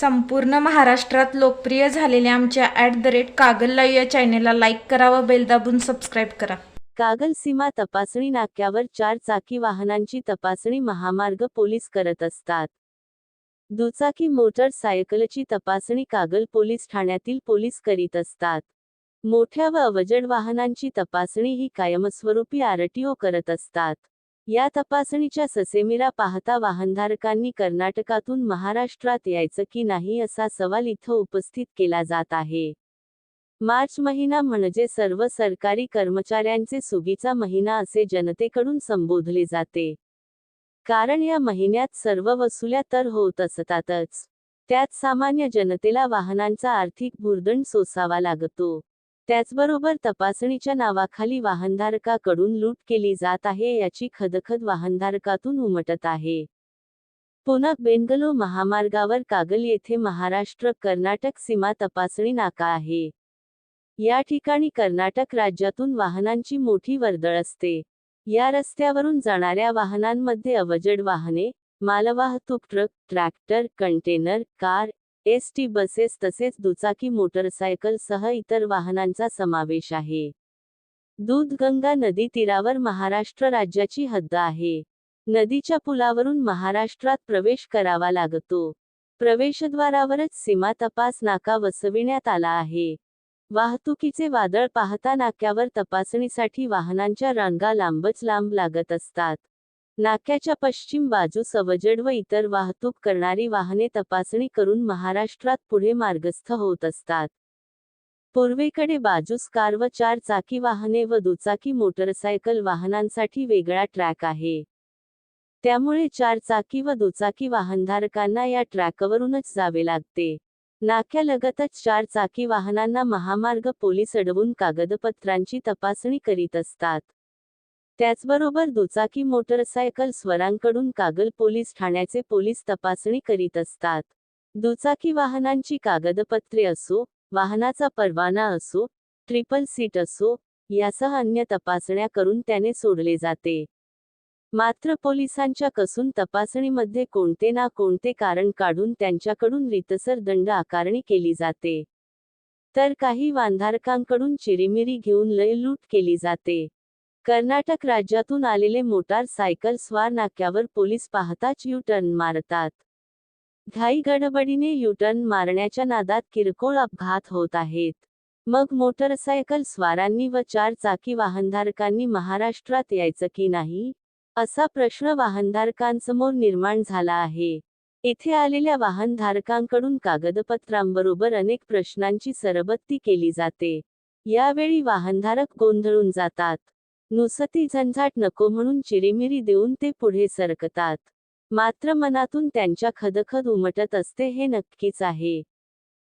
संपूर्ण महाराष्ट्रात लोकप्रिय झालेल्या आमच्या at the rate Kagal live या चॅनेलला लाईक करा व बेल दाबून सबस्क्राईब करा. कागल सीमा तपासणी नाक्यावर चार चाकी वाहनांची तपासणी महामार्ग पोलीस करत असतात. दुचाकी मोटर सायकलची तपासणी कागल पोलीस ठाण्यातील पोलीस करीत असतात. मोठ्या व अवजड वाहनांची तपासणी ही कायमस्वरूपी आरटीओ करत असतात. या तपासणीच्या ससेमिरा पाहता वाहनधारकांनी कर्नाटकातून महाराष्ट्रात यायचं की नाही असा सवाल इथं उपस्थित केला जात आहे. मार्च महिना म्हणजे सर्व सरकारी कर्मचाऱ्यांचे सुगीचा महिना असे जनतेकडून संबोधले जाते. कारण या महिन्यात सर्व वसुल्या तर होत असतातच. त्यात सामान्य जनतेला वाहनांचा आर्थिक भुर्दंड सोसावा लागतो. त्याचबरोबर तपासणीच्या नावाखाली वाहनधारकाकडून लूट केली जात आहे याची खदखद वाहनधारकातून उमटत आहे. पुन्हा बेंगलो महामार्गावर कागल येथे महाराष्ट्र कर्नाटक सीमा तपासणी नाका आहे. या ठिकाणी कर्नाटक राज्यातून वाहनांची मोठी वर्दळ असते. या रस्त्यावरून जाणाऱ्या वाहनांमध्ये अवजड वाहने मालवाहतूक truck tractor container car S T buses तसेच दुचाकी मोटरसायकलसह इतर वाहनांचा समावेश आहे. दूधगंगा नदी तीरावर महाराष्ट्र राज्याची हद्द आहे. नदीच्या पुलावरून महाराष्ट्रात प्रवेश करावा लागतो. प्रवेशद्वारावरच सीमा तपास नाका वसविण्यात आला आहे. वाहतुकीचे वादळ पाहता नाक्यावर तपासणीसाठी वाहनांच्या रांगा लांबच लांब लागत असतात. नाक्याच्या पश्चिम बाजूस अवजड व इतर वाहतूक करणारी वाहने तपासणी करून महाराष्ट्रात पुढे मार्गस्थ होत असतात. पूर्वेकडे बाजूस कार व चार चाकी वाहने व दुचाकी मोटरसायकल वाहनांसाठी वेगळा ट्रॅक आहे. त्यामुळे चार चाकी व दुचाकी वाहनधारकांना या ट्रॅकवरूनच जावे लागते. नाक्यालगतच चार चाकी वाहनांना महामार्ग पोलीस अडवून कागदपत्रांची तपासणी करीत असतात. त्याचबरोबर दुचाकी मोटरसायकल स्वरांकडून कागल पोलीस ठाण्याचे पोलीस तपासणी करीत असतात. दुचाकी वाहनांची कागदपत्रे असो वाहनाचा परवाना असो ट्रिपल सीट असो यासह अन्य तपासण्या करून त्याने सोडले जाते. मात्र पोलिसांच्या कसून तपासणीमध्ये कोणते ना कोणते कारण काढून त्यांच्याकडून रितसर दंड आकारणी केली जाते. तर काही वांधारकांकडून चिरीमिरी घेऊन लय लूट केली जाते. कर्नाटक राज्यातून आलेले मोटार सायकल स्वार नाक्यावर पोलीस पाहताच यू टर्न मारतात. घाई गडबडीने यू टर्न मारण्याच्या नादात किरकोळ अपघात होत आहेत. मग मोटरसायकल स्वारांनी व चार चाकी वाहनधारकांनी महाराष्ट्रात यायचं की नाही? असा प्रश्न वाहनधारकांसमोर निर्माण झाला आहे. येथे आलेल्या वाहनधारकांकडून कागदपत्रांबरोबर अनेक प्रश्नांची सरबत्ती केली जाते. यावेळी वाहनधारक गोंधळून जातात. नुसती झंझाट नको म्हणून चिरीमिरी देऊन ते पुढे सरकतात. मात्र मनातून त्यांच्या खदखद उमटत असते हे नक्कीच आहे.